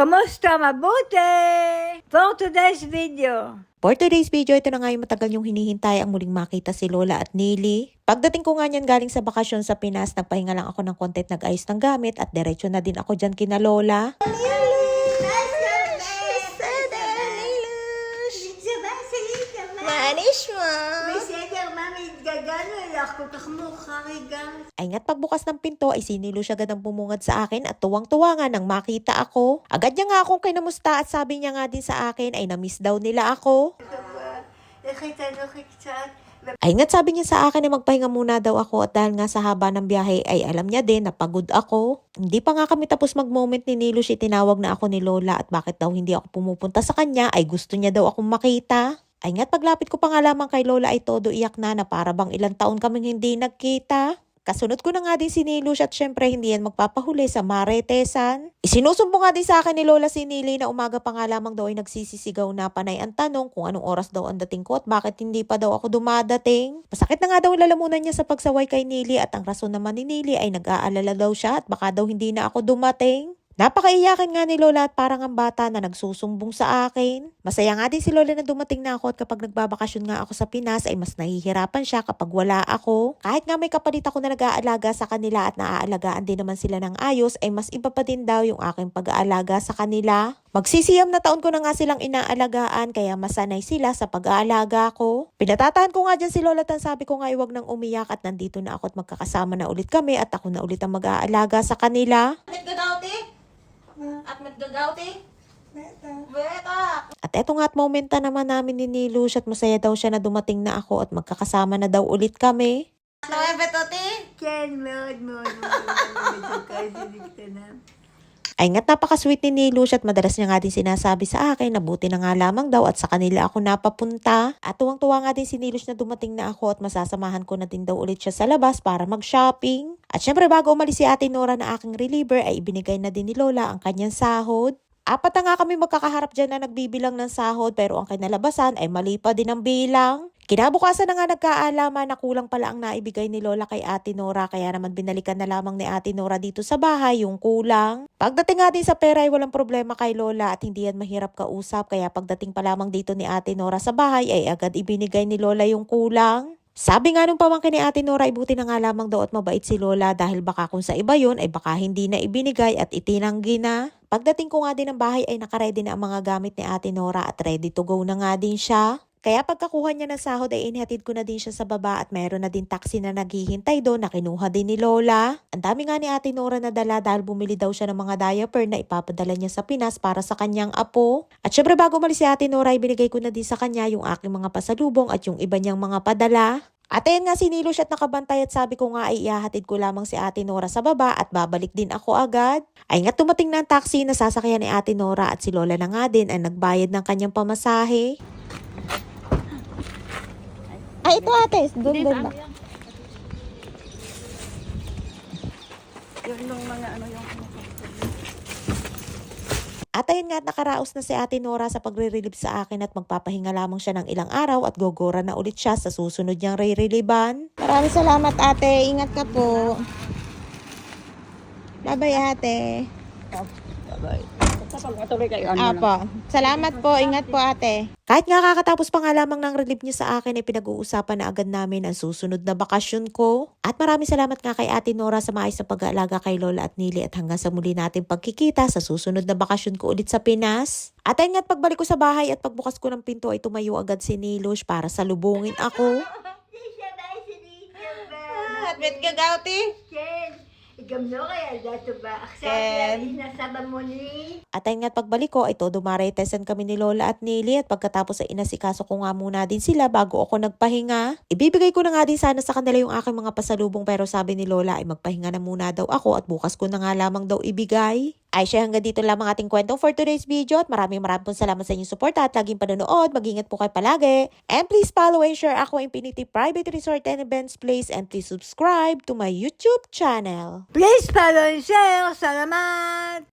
Kumusta? Mabuti! For today's video, For today's video, ito na nga yung matagal yung hinihintay ang muling makita si Lola at Nili. Pagdating ko nga niyan galing sa bakasyon sa Pinas, nagpahinga lang ako ng content nag-ayos ng gamit at diretso na din ako dyan kina Lola. Manish Gagano'y ako kakmukha higa. Ay nga't pagbukas ng pinto ay sinilo siya agad ang bumungad sa akin at tuwang-tuwa nga nang makita ako. Agad niya nga akong kinamusta at sabi niya nga din sa akin ay na-miss daw nila ako. Ay nga't sabi niya sa akin na magpahinga muna daw ako at dahil nga sa haba ng biyahe ay alam niya din na pagod ako. Hindi pa nga kami tapos mag-moment ni Nilush eh, itinawag na ako ni Lola at bakit daw hindi ako pumupunta sa kanya ay gusto niya daw akong makita. Ay nga't paglapit ko pa nga lamang kay Lola ay todo iyak na na para bang ilang taon kaming hindi nagkita. Kasunod ko na nga din si Nilush at syempre hindi yan magpapahuli sa Maretesan. Isinusumbo nga din sa akin ni Lola si Nili na umaga pa nga lamang daw ay nagsisisigaw na panay ang tanong kung anong oras daw ang dating ko at bakit hindi pa daw ako dumadating. Masakit na nga daw lalamunan niya sa pagsaway kay Nili at ang rason naman ni Nili ay nag-aalala daw siya at baka daw hindi na ako dumating. Napakaiyakin nga ni Lola at parang ang bata na nagsusumbong sa akin. Masaya nga din si Lola na dumating na ako at kapag nagbabakasyon nga ako sa Pinas ay mas nahihirapan siya kapag wala ako. Kahit nga may kapalit ako na nag-aalaga sa kanila at naaalagaan din naman sila ng ayos ay mas iba pa din daw yung aking pag-aalaga sa kanila. Magsisiyam na taon ko na nga silang inaalagaan kaya masanay sila sa pag-aalaga ko. Pinatatahan ko nga dyan si Lola at sabi ko nga iwag nang umiyak at nandito na ako at magkakasama na ulit kami at ako na ulit ang mag-aalaga sa kanila. At magdadauti? Beta! Beta. At eto nga at momenta naman namin ni Nilush at masaya daw siya na dumating na ako at magkakasama na daw ulit kami. Ano ay betote? Ken, Lord, Lord, Ay nga't napaka-sweet ni Nilush at madalas niya nga din sinasabi sa akin na buti na nga lamang daw at sa kanila ako napapunta. At tuwang-tuwa nga din si Nilush na dumating na ako at masasamahan ko na din daw ulit siya sa labas para mag-shopping. At syempre bago umalis si Ate Nora na aking reliever ay ibinigay na din ni Lola ang kanyang sahod. Apat na nga kami magkakaharap dyan na nagbibilang ng sahod pero ang kinalabasan ay mali pa din ang bilang. Kinabukasan na nga nagkaalaman na kulang pala ang naibigay ni Lola kay Ate Nora kaya naman binalikan na lamang ni Ate Nora dito sa bahay yung kulang. Pagdating nga din sa pera ay walang problema kay Lola at hindi yan mahirap kausap kaya pagdating pa lamang dito ni Ate Nora sa bahay ay agad ibinigay ni Lola yung kulang. Sabi nga nung pamangkin ni Ate Nora ay buti na nga lamang daw at mabait si Lola dahil baka kung sa iba yun ay baka hindi na ibinigay at itinanggi na. Pagdating ko nga din ng bahay ay nakaredy na ang mga gamit ni Ate Nora at ready to go na nga din siya. Kaya pagkakuha niya ng sahod ay inhatid ko na din siya sa baba at mayroon na din taxi na naghihintay doon na kinuha din ni Lola. Ang dami nga ni Ate Nora na dala dahil bumili daw siya ng mga diaper na ipapadala niya sa Pinas para sa kanyang apo. At syempre bago umalis si Ate Nora ay binigay ko na din sa kanya yung aking mga pasalubong at yung iba niyang mga padala. At ayun nga sinilo siya at nakabantay at sabi ko nga ay ihahatid ko lamang si Ate Nora sa baba at babalik din ako agad. Ay nga tumating na ang taxi na sasakyan ni Ate Nora at si Lola na nga din ay nagbayad ng kanyang pamasahe. Ay, ito ate. Doon, doon lang. Yun nung mga ano yung... At ayun nga at nakaraos na si Ate Nora sa pagre-relieve sa akin at magpapahinga lamang siya ng ilang araw at gogora na ulit siya sa susunod niyang re-relievan. Maraming salamat ate. Ingat ka po. Bye-bye ate. Kayo. Ano. Apo. Salamat po. Ingat po ate. Kahit nga kakatapos pa nga lamang ng relief niya sa akin ay pinag-uusapan na agad namin ang susunod na bakasyon ko. At maraming salamat nga kay Ate Nora sa maayos na pag-aalaga kay Lola at Nili at hanggang sa muli natin pagkikita sa susunod na bakasyon ko ulit sa Pinas. At ayun nga't pagbalik ko sa bahay at pagbukas ko ng pinto ay tumayo agad si Nilosh para salubungin ako. At ah, met ka? Yes. Gamnoy, dato ba? Aksan, inasaba mo ni? At ayun nga pagbalik ko, ay todo maritesan kami ni Lola at Nili at pagkatapos ay inasikaso ko nga muna din sila bago ako nagpahinga. Ibibigay ko na nga din sana sa kanila yung aking mga pasalubong pero sabi ni Lola ay magpahinga na muna daw ako at bukas ko na nga lamang daw ibigay. Ay siya hanggang dito lamang ating kwento for today's video at maraming maraming pong salamat sa inyong support at laging panonood. Mag-ingat po kayo palagi. And please follow and share ako Infinity Private Resort and Events Place and please subscribe to my YouTube channel. Please follow and share. Salamat!